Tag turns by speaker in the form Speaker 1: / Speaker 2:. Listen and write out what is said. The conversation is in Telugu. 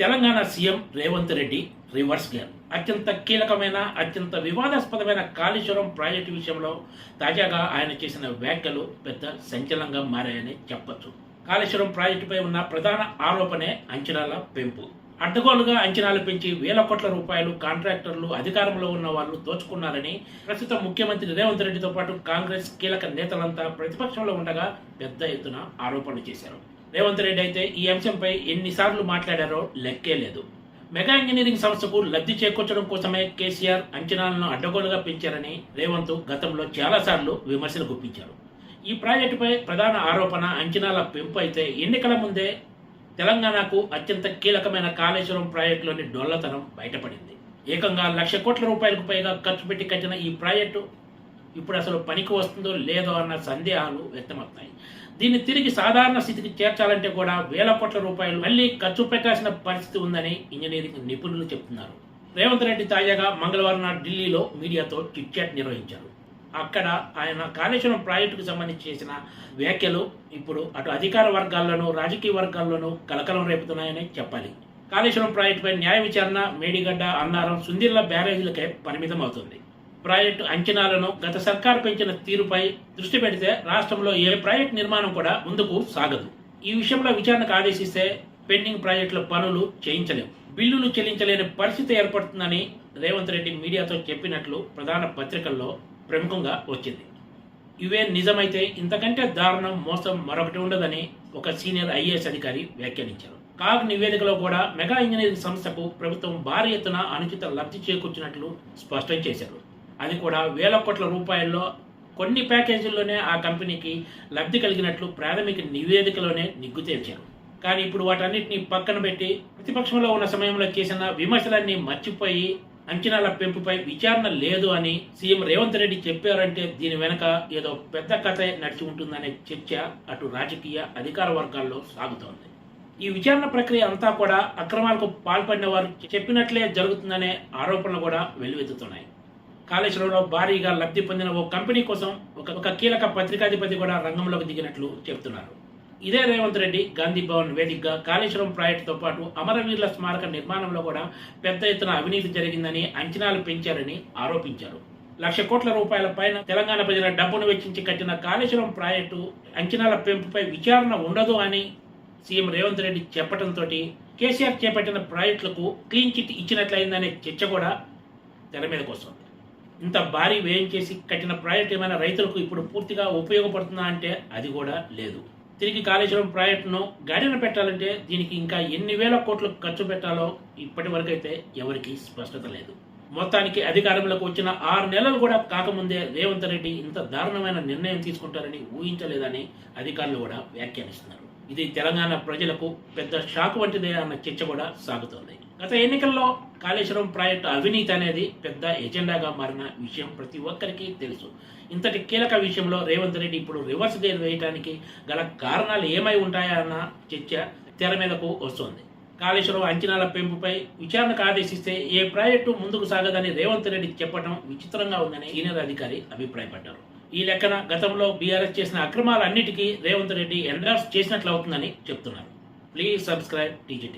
Speaker 1: Telangana CM Revanth Reddy reverse gear అత్యంత కీలకమైన అత్యంత వివాదాస్పదమైన కాళేశ్వరం ప్రాజెక్టు విషయంలో తాజాగా ఆయన చేసిన వ్యాఖ్యలు పెద్ద సంచలనంగా మారాయని చెప్పొచ్చు. కాళేశ్వరం ప్రాజెక్టుపై ఉన్న ప్రధాన ఆరోపణే అంచనాల పెంపు. అడ్డగోలుగా అంచనాలు పెంచి వేల కోట్ల రూపాయలు కాంట్రాక్టర్లు అధికారంలో ఉన్న వాళ్ళు దోచుకున్నారని ప్రస్తుతం ముఖ్యమంత్రి రేవంత్ రెడ్డితో పాటు కాంగ్రెస్ కీలక నేతలంతా ప్రతిపక్షంలో ఉండగా పెద్ద ఎత్తున ఆరోపణలు చేశారు. రేవంత్ రెడ్డి అయితే ఈ అంశంపై ఎన్నిసార్లు మాట్లాడారో లెక్కే లేదు. మెగా ఇంజనీరింగ్ సంస్థకు లబ్ధి చేకూర్చడం కోసమే కేసీఆర్ అంచనాలను అడ్డగోలుగా పెంచారని రేవంత్ గతంలో చాలాసార్లు విమర్శలు గుప్పించారు. ఈ ప్రాజెక్టుపై ప్రధాన ఆరోపణ అంచనాల పెంపు అయితే ఎన్నికల ముందే తెలంగాణకు అత్యంత కీలకమైన కాళేశ్వరం ప్రాజెక్టులోని డొల్లతనం బయటపడింది. ఏకంగా లక్ష కోట్ల రూపాయలకు పైగా ఖర్చు పెట్టి కట్టిన ఈ ప్రాజెక్టు ఇప్పుడు అసలు పనికి వస్తుందో లేదో అన్న సందేహాలు వ్యక్తమవుతాయి. దీన్ని తిరిగి సాధారణ స్థితికి చేర్చాలంటే కూడా వేల కోట్ల రూపాయలు మళ్ళీ ఖర్చు పెట్టాల్సిన పరిస్థితి ఉందని ఇంజనీరింగ్ నిపుణులు చెప్తున్నారు. రేవంత్ రెడ్డి తాజాగా మంగళవారం నాడు ఢిల్లీలో మీడియాతో చిట్చాట్ నిర్వహించారు. అక్కడ ఆయన కాళేశ్వరం ప్రాజెక్టుకు సంబంధించి చేసిన వ్యాఖ్యలు ఇప్పుడు అటు అధికార వర్గాల్లోనూ రాజకీయ వర్గాల్లోనూ కలకలం రేపుతున్నాయని చెప్పాలి. కాళేశ్వరం ప్రాజెక్టుపై న్యాయ విచారణ మేడిగడ్డ అన్నారం సుందిర్ల బ్యారేజీలకే పరిమితం అవుతుంది ప్రాజెక్టు అంచనాలను గత సర్కారు పెంచిన తీరుపై దృష్టి పెడితే రాష్ట్రంలో ఏ ప్రాజెక్టు నిర్మాణం కూడా ముందుకు సాగదు. ఈ విషయంలో విచారణకు ఆదేశిస్తే పెండింగ్ ప్రాజెక్టుల పనులు చేయించలేము బిల్లులు చెల్లించలేని పరిస్థితి ఏర్పడుతుందని రేవంత్ రెడ్డి మీడియాతో చెప్పినట్లు ప్రధాన పత్రికల్లో ప్రముఖంగా వచ్చింది. ఇవే నిజమైతే ఇంతకంటే దారుణం మోసం మరొకటి ఉండదని ఒక సీనియర్ ఐఏఎస్ అధికారి వ్యాఖ్యానించారు. కాగ్ నివేదికలో కూడా మెగా ఇంజనీరింగ్ సంస్థకు ప్రభుత్వం భారీ ఎత్తున అనుచిత లబ్ధి చేకూర్చినట్లు స్పష్టం చేశారు. అది కూడా వేల కోట్ల రూపాయల్లో కొన్ని ప్యాకేజీల్లోనే ఆ కంపెనీకి లబ్ధి కలిగినట్లు ప్రాథమిక నివేదికలోనే నిగ్గు తేల్చారు. కానీ ఇప్పుడు వాటన్నిటిని పక్కన పెట్టి ప్రతిపక్షంలో ఉన్న సమయంలో చేసిన విమర్శలన్నీ మర్చిపోయి అంచనాల పెంపుపై విచారణ లేదు అని సీఎం రేవంత్ రెడ్డి చెప్పారంటే దీని వెనక ఏదో పెద్ద కథ నడిచి ఉంటుందనే చర్చ అటు రాజకీయ అధికార వర్గాల్లో సాగుతోంది. ఈ విచారణ ప్రక్రియ అంతా కూడా అక్రమాలకు పాల్పడిన వారు చెప్పినట్లే జరుగుతుందనే ఆరోపణలు కూడా వెల్లువెత్తుతున్నాయి. కాళేశ్వరంలో భారీగా లబ్ధి పొందిన ఓ కంపెనీ కోసం ఒక ఒక కీలక పత్రికాధిపతి కూడా రంగంలోకి దిగినట్లు చెబుతున్నారు ఇదే రేవంత్ రెడ్డి గాంధీ భవన్ వేదికగా కాళేశ్వరం ప్రాజెక్టుతో పాటు అమరవీరుల స్మారక నిర్మాణంలో కూడా పెద్ద ఎత్తున అవినీతి జరిగిందని అంచనాలు పెంచారని ఆరోపించారు. లక్ష కోట్ల రూపాయల పైన తెలంగాణ ప్రజల డబ్బును వెచ్చించి కట్టిన కాళేశ్వరం ప్రాజెక్టు అంచనాల పెంపుపై విచారణ ఉండదు అని సీఎం రేవంత్ రెడ్డి చెప్పడంతో కేసీఆర్ చేపట్టిన ప్రాజెక్టులకు క్లీన్ చిట్ ఇచ్చినట్లయిందనే చర్చ కూడా తెర మీదకు వస్తుంది ఇంత భారీ వ్యయం చేసి కట్టిన ప్రాజెక్ట్ ఏమైనా రైతులకు ఇప్పుడు పూర్తిగా ఉపయోగపడుతుందా అంటే అది కూడా లేదు. తిరిగి కాళేశ్వరం ప్రాజెక్టును గాడిన పెట్టాలంటే దీనికి ఇంకా ఎన్ని వేల కోట్లు ఖర్చు పెట్టాలో ఇప్పటి వరకు అయితే స్పష్టత లేదు. మొత్తానికి అధికారంలోకి వచ్చిన ఆరు నెలలు కూడా కాకముందే రేవంత్ రెడ్డి ఇంత దారుణమైన నిర్ణయం తీసుకుంటారని ఊహించలేదని అధికారులు కూడా వ్యాఖ్యానిస్తున్నారు. ఇది తెలంగాణ ప్రజలకు పెద్ద షాక్ వంటిదే అన్న చర్చ కూడా సాగుతోంది. గత ఎన్నికల్లో కాళేశ్వరం ప్రాజెక్టు అవినీతి అనేది పెద్ద ఎజెండాగా మారిన విషయం ప్రతి ఒక్కరికి తెలుసు. ఇంతటి కీలక విషయంలో రేవంత్ రెడ్డి ఇప్పుడు రివర్స్ డేర్ వేయడానికి గల కారణాలు ఏమై ఉంటాయా అన్న చర్చ తెర మీదకు వస్తోంది. కాళేశ్వరం అంచనాల పెంపుపై విచారణకు ఆదేశిస్తే ఏ ప్రాజెక్టు ముందుకు సాగదని రేవంత్ రెడ్డి చెప్పడం విచిత్రంగా ఉందని సీనియర్ అధికారి అభిప్రాయపడ్డారు. ఈ లెక్కన గతంలో బీఆర్ఎస్ చేసిన అక్రమాలన్నిటికీ రేవంత్ రెడ్డి ఎండార్స్ చేసినట్లు అవుతుందని చెప్తున్నారు. Please subscribe TGT